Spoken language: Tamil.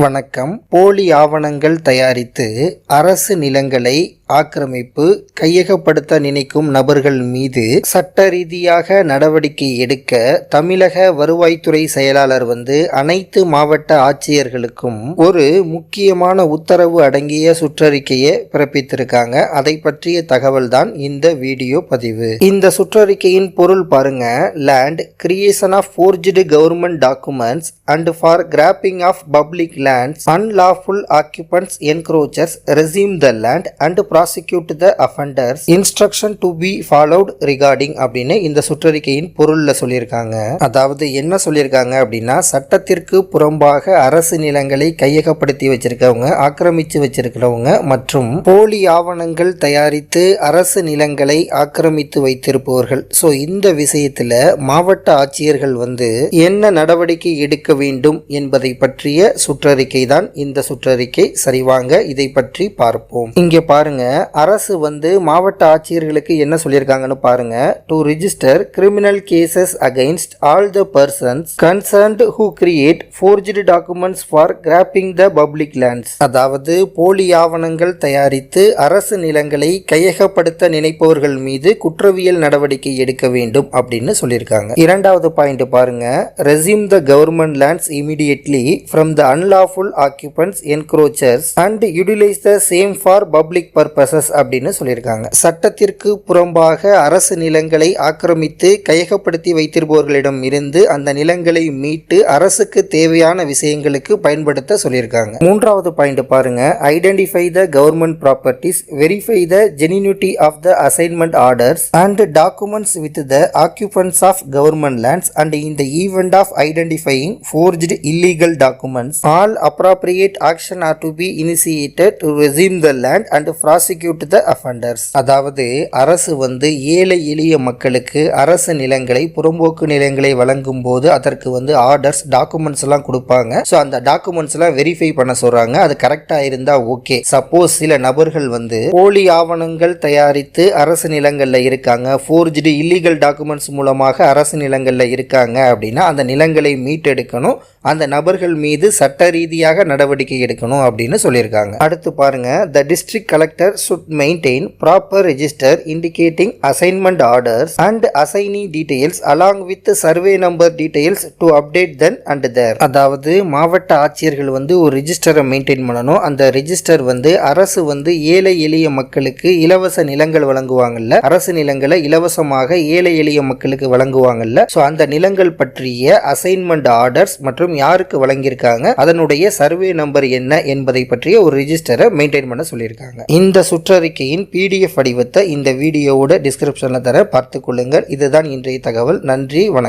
வணக்கம். போலி ஆவணங்கள் தயாரித்து அரசு நிலங்களை ஆக்கிரமிப்பு கையகப்படுத்த நினைக்கும் நபர்கள் மீது சட்ட ரீதியாக நடவடிக்கை எடுக்க தமிழக வருவாய்த்துறை செயலாளர் வந்து அனைத்து மாவட்ட ஆட்சியர்களுக்கும் ஒரு முக்கியமான உத்தரவு அடங்கிய சுற்றறிக்கையை பிறப்பித்திருக்காங்க. அதை பற்றிய தகவல் தான் இந்த வீடியோ பதிவு. இந்த சுற்றறிக்கையின் பொருள் பாருங்க. Land creation of forged government documents and for grabbing of public lands, unlawful occupants, encroachers, resume the land and prosecute the offenders instruction to be followed regarding அப்படின்னு இந்த சுற்றறிக்கையின் பொருளில் சொல்லியிருக்காங்க. அதாவது என்ன சொல்லியிருக்காங்க அப்படின்னா சட்டத்திற்கு புறம்பாக அரசு நிலங்களை கையகப்படுத்தி வச்சிருக்கவங்க ஆக்கிரமிச்சு வச்சிருக்கிறவங்க மற்றும் போலி ஆவணங்கள் தயாரித்து அரசு நிலங்களை ஆக்கிரமித்து வைத்திருப்பவர்கள். ஸோ இந்த விஷயத்தில் மாவட்ட ஆட்சியர்கள் வந்து என்ன நடவடிக்கை எடுக்க வேண்டும் என்பதை பற்றிய சுற்றறிக்கை தான் இந்த சுற்றறிக்கை. சரிவாங்க இதை பற்றி பார்ப்போம். இங்கே பாருங்க. அரசு வந்து மாவட்ட ஆட்சியர்களுக்கு என்ன சொல்லியிருக்காங்கன்னு பாருங்க. To register criminal cases against all the persons concerned who create forged documents for grabbing the public lands அதாவது போலி ஆவணங்கள் தயாரித்து அரசு நிலங்களை கையகப்படுத்த நினைப்பவர்கள் மீது குற்றவியல் நடவடிக்கை எடுக்க வேண்டும் அப்படின்னு சொல்லியிருக்காங்க. இரண்டாவது பாயிண்ட் பாருங்க. Resume the government lands immediately from the unlawful unlawful encroachers and utilise the same for public purpose purposes அப்படின்னு சொல்லியிருக்காங்க. சட்டத்திற்கு புறம்பாக அரசு நிலங்களை ஆக்கிரமித்து கையகப்படுத்தி வைத்திருப்பவர்களிடம் இருந்து அந்த நிலங்களை மீட்டு அரசுக்கு தேவையான விஷயங்களுக்கு பயன்படுத்த சொல்லியிருக்காங்க. மூன்றாவது பாயிண்ட் பாருங்க. Identify the government properties verify the genuinity of the assignment orders and documents with the occupants of government lands and in the event of identifying forged illegal documents all appropriate action are to be initiated to resume the land and frauds prosecute the offenders அதாவது அரசு வந்து ஏழை எளிய மக்களுக்கு அரசு நிலங்களை புறம்போக்கு நிலங்களை வழங்கும் போது அதற்கு வந்து ஆர்டர்ஸ் டாக்குமெண்ட்ஸ் எல்லாம் கொடுப்பாங்க. ஸோ அந்த டாக்குமெண்ட்ஸ் எல்லாம் வெரிஃபை பண்ண சொல்றாங்க. அது கரெக்டா இருந்தா ஓகே சப்போஸ் சில நபர்கள் வந்து போலி ஆவணங்கள் தயாரித்து அரசு நிலங்கள்ல இருக்காங்க. ஃபோர்ஜ்டு இல்லீகல் டாக்குமெண்ட்ஸ் மூலமாக அரசு நிலங்கள்ல இருக்காங்க அப்படின்னா அந்த நிலங்களை மீட்டெடுக்கணும். அந்த நபர்கள் மீது சட்ட ரீதியாக நடவடிக்கை எடுக்கணும் அப்படின்னு சொல்லியிருக்காங்க. அடுத்து பாருங்க the district collector should maintain proper register indicating assignment orders and assignee details along with survey number details to update then and there அதாவது மாவட்ட ஆட்சியர்கள் வந்து ஒரு ரிஜிஸ்டரை மெயின்டைன் பண்ணணும். அந்த ரிஜிஸ்டர் வந்து அரசு வந்து ஏழை எளிய மக்களுக்கு இலவச நிலங்கள் வழங்குவாங்கல்ல. அரசு நிலங்களை இலவசமாக ஏழை எளிய மக்களுக்கு வழங்குவாங்கல்ல. ஸோ அந்த நிலங்கள் பற்றிய அசைன்மெண்ட் ஆர்டர்ஸ் மற்றும் யாருக்கு வழங்கியிருக்காங்க? அதனுடைய சர்வே நம்பர் என்ன என்பதை பற்றிய ஒரு ரிஜிஸ்டரை மெயின்டைன் பண்ண சொல்லியிருக்காங்க. இந்த இந்த சுற்றறிக்கையின் பிடிஎஃப் வடிவத்தை இந்த வீடியோவோட டிஸ்கிரிப்ஷனில் தர பார்த்து கொள்ளுங்கள். இதுதான் இன்றைய தகவல். நன்றி. வணக்கம்.